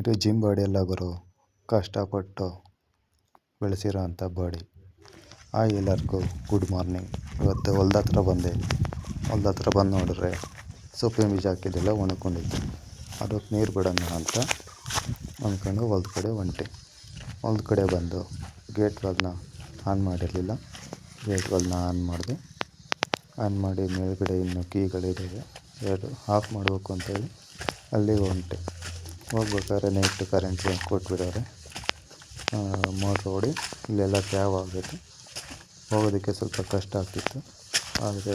ಇದು gym body ಎಲ್ಲ ಗುರು, ಕಷ್ಟಪಟ್ಟು ಬೆಳೆಸಿರೋ ಅಂಥ ಬಾಡಿ ಆ ಎಲ್ಲರಿಗೂ ಗುಡ್ ಮಾರ್ನಿಂಗ್ ಇವತ್ತು ಹೊಲ್ದ ಹತ್ರ ಬಂದೆ. ಹೊಲ್ದ ಹತ್ರ ಬಂದು ನೋಡಿದ್ರೆ ಸೊಪ್ಪಿನ ಬೀಜ ಹಾಕಿದ್ದೆಲ್ಲ ಒಣಕೊಂಡಿದ್ದೆ ಅದಕ್ಕೆ ನೀರು ಬಿಡೋಣ ಅಂತ ಅಂದ್ಕೊಂಡು ಹೊಲ್ದ ಕಡೆ ಹೊಂಟೆ. ಹೊಲ್ದ ಕಡೆ ಬಂದು ಗೇಟ್ ವಾಲ್ನ ಆನ್ ಮಾಡಿರಲಿಲ್ಲ. ಗೇಟ್ ವಾಲ್ನ ಆನ್ ಮಾಡಿದೆ. ಆನ್ ಮಾಡಿ ಮೇಲ್ಗಡೆ ಇನ್ನು ಕೀಗಳಿದ್ದಾವೆ ಎರಡು ಆಫ್ ಮಾಡಬೇಕು ಅಂತೇಳಿ ಅಲ್ಲಿಗೆ ಹೊಂಟೆ. ಹೋಗ್ಬೇಕಾದ್ರೆ ನೈಟ್ ಕರೆಂಟ್ ಕೊಟ್ಬಿಟ್ಟವ್ರೆ ಮೋಟ್ರ್ ಹೊಡಿ ಇಲ್ಲೆಲ್ಲ ಕ್ಯಾವ್ ಆಗುತ್ತೆ ಹೋಗೋದಕ್ಕೆ ಸ್ವಲ್ಪ ಕಷ್ಟ ಆಗ್ತಿತ್ತು. ಆದರೆ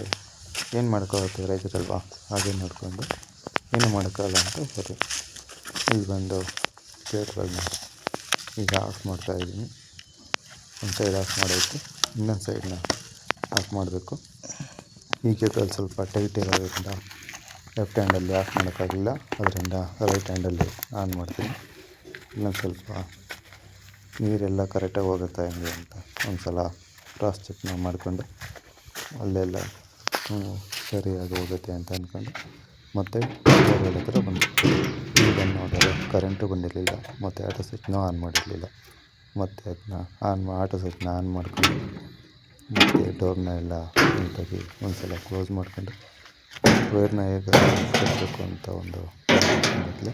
ಏನು ಮಾಡೋಕ್ಕಾಗುತ್ತೆ ರೈತರಲ್ವಾ? ಹಾಗೆ ನೋಡಿಕೊಂಡು ಏನು ಮಾಡೋಕ್ಕಾಗಲ್ಲ ಅಂತ ಹೋದೆ. ಇಲ್ಲಿ ಬಂದು ಗೇಟ್ಗಳನ್ನ ಈಗ ಆಫ್ ಮಾಡ್ತಾಯಿದ್ದೀನಿ ಒಂದು ಸೈಡ್ ಆಫ್ ಮಾಡೋಕ್ಕೆ ಇನ್ನೊಂದು ಸೈಡನ್ನ ಆಫ್ ಮಾಡಬೇಕು. ಈ ಸ್ವಲ್ಪ ಟೈಟ್ ಇರೋದ್ರಿಂದ ಲೆಫ್ಟ್ ಹ್ಯಾಂಡಲ್ಲಿ ಆಫ್ ಮಾಡೋಕ್ಕಾಗಲಿಲ್ಲ ಅದರಿಂದ ರೈಟ್ ಹ್ಯಾಂಡಲ್ಲಿ ಆನ್ ಮಾಡ್ತೀನಿ. ಇನ್ನೊಂದು ಸ್ವಲ್ಪ ನೀರೆಲ್ಲ ಕರೆಕ್ಟಾಗಿ ಹೋಗುತ್ತಾ ಹೆಂಗೆ ಅಂತ ಒಂದು ಸಲ ಕ್ರಾಸ್ ಚೆಕ್ನ ಮಾಡಿಕೊಂಡು ಅಲ್ಲೆಲ್ಲ ಸರಿಯಾಗಿ ಹೋಗುತ್ತೆ ಅಂತ ಅಂದ್ಕೊಂಡು ಮತ್ತೆ ಹತ್ರ ಬಂದು ನೋಡಿದ್ರೆ ಕರೆಂಟು ಬಂದಿರಲಿಲ್ಲ. ಮತ್ತು ಆಟೋ ಸ್ವಿಚ್ನೂ ಆನ್ ಮಾಡಿರಲಿಲ್ಲ. ಮತ್ತು ಅದನ್ನ ಆನ್ ಆಟೋ ಸ್ವಿಚ್ನ ಆನ್ ಮಾಡ್ಕೊಂಡು ಮತ್ತು ಡೋರ್ನ ಎಲ್ಲ ನೀಟಾಗಿ ಒಂದು ಸಲ ಕ್ಲೋಸ್ ಮಾಡ್ಕೊಂಡು ವೈರ್ನ ಹೇಗೆ ಕಟ್ಟಬೇಕು ಅಂತ ಒಂದು ಮೊದಲು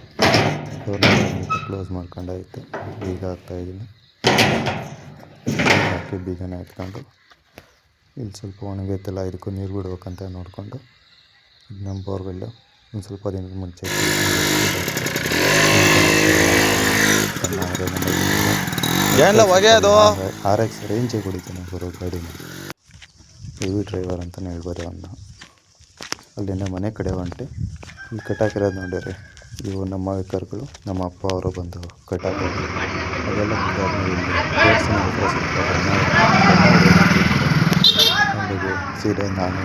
ಡೋರ್ನ ಕ್ಲೋಸ್ ಮಾಡ್ಕೊಂಡಾಯ್ತು. ಬೀಗ ಹಾಕ್ತಾಯಿದ್ದೀನಿ ಹಾಕಿ ಬೀಗನ ಎತ್ಕೊಂಡು ಇಲ್ಲಿ ಸ್ವಲ್ಪ ಒಣಗೈತಲ್ಲ ಇದಕ್ಕೂ ನೀರು ಬಿಡ್ಬೇಕಂತ ನೋಡಿಕೊಂಡು ನಮ್ಮ ಬೋರ್ವೆಲ್ಲು. ಒಂದು ಸ್ವಲ್ಪ ದಿನದ ಮುಂಚೆ ಆರ್ ಎಕ್ಸ್ ರೇಂಜಿಗೆ ಹೊಡಿತಾನೆ ಗುರು ಗಾಡಿನ. ಹೆವಿ ಡ್ರೈವರ್ ಅಂತಲೇ ಹೇಳ್ಬೋದು ಅವನ್ನ ಅಲ್ಲಿಂದ ಮನೆ ಕಡೆ ಹೊಂಟೆ. ಇಲ್ಲಿ ಕಟ್ಟಾಕಿರೋದು ನೋಡಿರಿ ಇವು ನಮ್ಮ ಕರುಗಳು ನಮ್ಮ ಅಪ್ಪ ಅವರು ಬಂದು ಕಟ್ಟಾಕಿದ್ರು ಅದೆಲ್ಲ ಸೀದಾ ನಾನು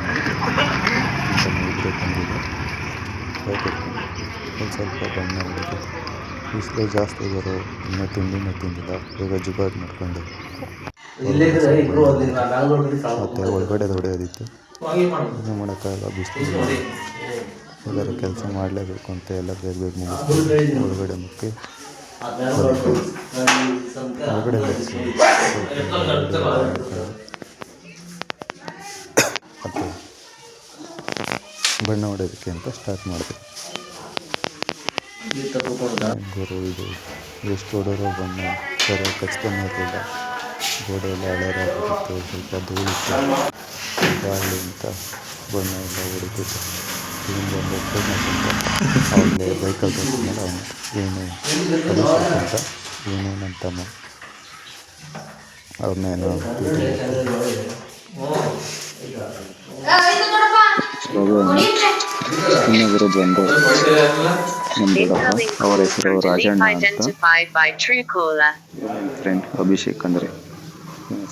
ಇಬ್ಬರು ಒಂದು ಸ್ವಲ್ಪ ಬಣ್ಣ ಹೊಡೆದು ಬಿಸಿಲು ಜಾಸ್ತಿ ಬರೋ ಇನ್ನೂ ತಿಂಡಿನೂ ತಿಂದಿಲ್ಲ. ಈಗ ಜುಗಾಡ್ ಮಾಡ್ಕೊಂಡು. ಮತ್ತೆ ಒಳಗಡೆ ಹೊಡೆಯೋದಿತ್ತು. ಏನು ಮಾಡೋಕ್ಕಾಗಲ್ಲ ಬಿಸಿಲು ಎಲ್ಲರೂ ಕೆಲಸ ಮಾಡಲೇಬೇಕು ಅಂತ ಎಲ್ಲ ಬೇಗ ಬೇಗ ಮುಗಿಸ್ತೀವಿ ಒಳಗಡೆ ಮುಕ್ಕಿ ಒಳಗಡೆ ಮತ್ತು ಬಣ್ಣ ಹೊಡೆಯೋದಕ್ಕೆ ಅಂತ ಸ್ಟಾರ್ಟ್ ಮಾಡಿದೆ ಗುರು ಇದು ಎಷ್ಟು ಹೊಡೋರೋ ಬಣ್ಣ ಸರಿಯಾಗಿ ಕಚ್ಕೊಂಡು ಇರಲಿಲ್ಲ. ಗೋಡೆ ಎಲ್ಲ ಹಳೇರಾಗಿತ್ತು ಸ್ವಲ್ಪ ಧೂಳಿತ್ತು. ಗಾಳಿ ಅಂತ ಬಣ್ಣ ಎಲ್ಲ ಅಂತ ಅವನಿಗೆ ಬೈಕಲ್ಲಿ ಬರ್ತಿದ್ನಲ್ಲ ಅವನು ಅಭಿಷೇಕ್ ಅಂತ ಇವನು ನನ್ನ ತಮ್ಮ ಅವ್ರನ್ನೇನೋ ಇನ್ನೊಬ್ಬರು ಬಂದು ಅವರ ಹೆಸರು ರಾಜಣ್ಣ ಅಂತ. ಫ್ರೆಂಡ್ ಅಭಿಷೇಕ್ ಅಂದರೆ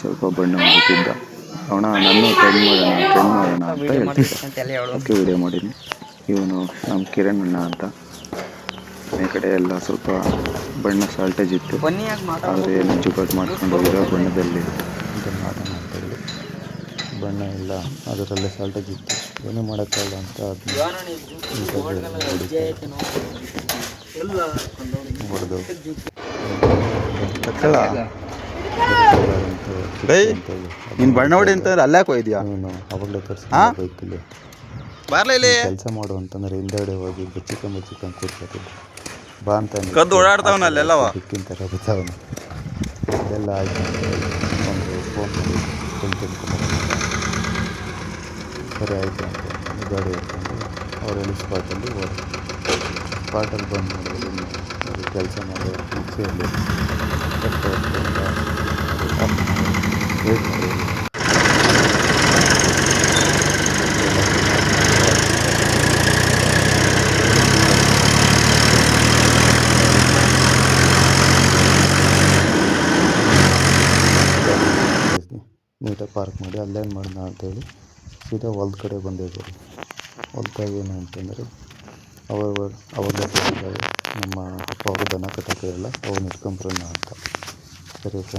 ಸ್ವಲ್ಪ ಬಣ್ಣ ಮಾಡುತ್ತಿದ್ದ ಅವನ ನನ್ನ ಟ್ರೈನ್ ಮಾಡೋಣ ಟ್ರೈನ್ ಮಾಡೋಣ ಅಂತ ಹೇಳ್ತೀನಿ. ಅದಕ್ಕೆ ವಿಡಿಯೋ ಮಾಡೀನಿ. ಇವನು ನಮ್ಮ ಕಿರಣ್ ಅಣ್ಣ ಅಂತ. ಮನೆ ಕಡೆ ಎಲ್ಲ ಸ್ವಲ್ಪ ಬಣ್ಣ ಸಾಲ್ಟೇಜ್ ಇತ್ತು. ಆದರೆ ಏನು ಜುಗಾಟ್ ಮಾಡ್ಕೊಂಡು ಹೋಗಿರೋ ಬಣ್ಣದಲ್ಲಿ. ಇದನ್ನು ಅಂತ ಹೇಳಿ. ಬಣ್ಣ ಇಲ್ಲ ಅದರಲ್ಲೇ ಸಾಲ್ಟೇಜ್ ಇತ್ತು. ಏನೂ ಮಾಡೋಕ್ಕಾಗಲ್ಲ ಅಂತ ಅದನ್ನ ಹೊಡೆದು ಡೇಯ್, ನೀನ್ ಬಣ್ಣ ಹೊಡಿ ಅಂತಂದ್ರೆ ಅಲ್ಲೇ ಅವಾಗಲೇ ತರಿಸಿ ಹಾ? ಬೈಕಲ್ಲಿ. ಬರ್ಲ ಇಲ್ಲಿ. ಕೆಲಸ ಮಾಡು ಅಂತಂದ್ರೆ ಹಿಂದೆಗಡೆ ಹೋಗಿ ಬಚ್ಚಿಕ ಬಚ್ಚಿಕೊಂಡ್ ಕೂತ್ಕೊತಿದ್ದ ಬಾ ಅಂತ. ಕದ್ದು ಓಡಾಡ್ತಾವ್ನ ಅಲ್ಲೆಲ್ಲವ? ದಿಕ್ಕಿನ ಥರ ಬರ್ತಾವನು ಅದೆಲ್ಲ ಆಯ್ತು. ಒಂದು ಫೋನ್ ಮಾಡಿ ಸರಿ ಆಯಿತು ಅಂತ. ಅಂದ್ಕೊಂಡು ಗಾಡಿ ಎತ್ಕೊಂಡು ಅವ್ರು ಹೇಳಿ ಸ್ಪಾಟಲ್ಲಿ ಹೋದ್ರು. ಸ್ಪಾಟಲ್ಲಿ ಬಂದು ನೋಡಿದ್ರು ಕೆಲಸ ಮಾಡೋ ಮಿಕ್ಸಿಯಲ್ಲಿ ವೇಟ್ ಮಾಡಿ ನೀಟಾಗಿ ಪಾರ್ಕ್ ಮಾಡಿ ಅಲ್ಲೇನು ಮಾಡೋಣ ಅಂತೇಳಿ ಸೀದಾ ಹೊಲ್ದ ಕಡೆ ಬಂದಿದ್ದೀವಿ ಹೊಲ್ದಾಗ ಏನು ಅಂತಂದರೆ ಅವರು ಅವಾಗ ನಮ್ಮ ಅಪ್ಪ ಅವರು ದನ ಕಟ್ಟೋಕೆ ಇರಲ್ಲ ಅವನ್ನ ಇಟ್ಕೊಂಬರೋಣ ಅಂತ. ಸರಿ ಫ್ರೆಂಡ್